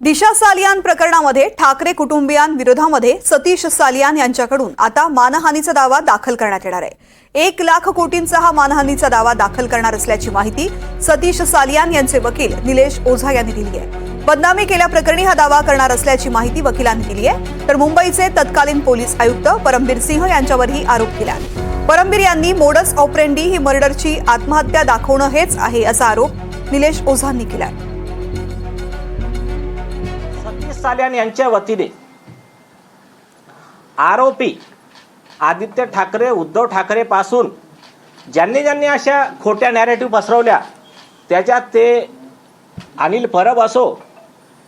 दिशा सालियान प्रकरणामध्ये ठाकरे कुटुंबियांविरोधामध्ये सतीश सालियान यांच्याकडून आता मानहानीचा दावा दाखल करण्यात येणार आहे. एक लाख कोटींचा हा मानहानीचा दावा दाखल करणार असल्याची माहिती सतीश सालियान यांचे वकील निलेश ओझा यांनी दिली आहे. बदनामी केल्याप्रकरणी हा दावा करणार असल्याची माहिती वकिलांनी दिली आहे. तर मुंबईचे तत्कालीन पोलीस आयुक्त परमबीर सिंह यांच्यावरही आरोप केला परमबीर यांनी मोडस ऑपरेंडी ही मर्डरची आत्महत्या दाखवणं हेच आहे असा आरोप निलेश ओझांनी केला आहे. साल्यान यांच्या वतीने. आरोपी आदित्य ठाकरे उद्धव ठाकरे पासून ज्यांनी ज्यांनी अशा खोट्या नॅरेटिव्ह पसरवल्या त्याच्यात ते अनिल परब असो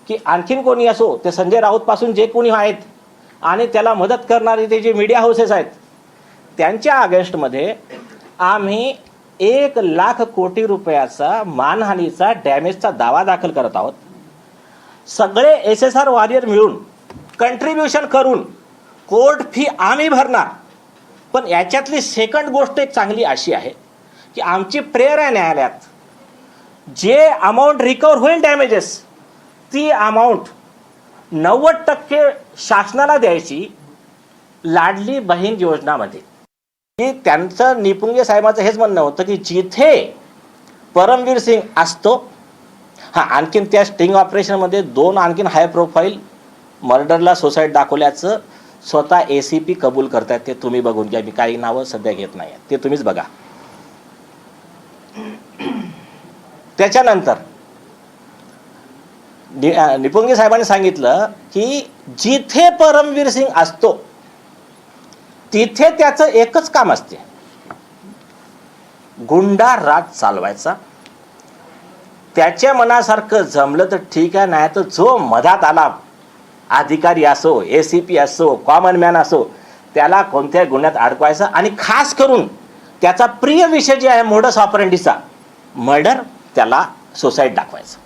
की आणखीन कोणी असो ते संजय राऊत पासून जे कोणी आहेत आणि त्याला मदत करणारे ते जे मीडिया हाऊसेस आहेत त्यांच्या अगेन्स्टमध्ये आम्ही एक लाख कोटी रुपयाचा मानहानीचा डॅमेजचा दावा दाखल करत आहोत. सगळे एस एस आर वॉरियर मिळून कंट्रीब्युशन करून कोर्ट फी आम्ही भरणार. पण याच्यातली सेकंड गोष्ट एक चांगली अशी आहे की आमची प्रेयर आहे न्यायालयात. जे अमाऊंट रिकवर होईल डॅमेजेस ती अमाऊंट नव्वद टक्के शासनाला द्यायची लाडली बहीण योजनामध्ये. की त्यांचं निपुंगे साहेबाचं हेच म्हणणं होतं की जिथे परमवीर सिंग असतो हां आणखीन त्या स्टिंग ऑपरेशनमध्ये दोन आणखीन हाय प्रोफाईल मर्डरला सोसाईट दाखवल्याचं स्वतः ए सी पी कबूल करतायत. ते तुम्ही बघून घ्या. मी काही नावं सध्या घेत नाही. ते तुम्हीच बघा. त्याच्यानंतर निपुंगी साहेबांनी सांगितलं की जिथे परमवीर सिंग असतो तिथे त्याचं एकच काम असते. गुंडा राज चालवायचा. त्याच्या मनासारखं जमलं तर ठीक आहे नाही तर जो मधात आला अधिकारी असो ए सी पी असो कॉमन मॅन असो त्याला कोणत्याही गुन्ह्यात अडकवायचा आणि खास करून त्याचा प्रिय विषय जे आहे मोडस ऑपरेंडीचा मर्डर त्याला सोसाईट दाखवायचं.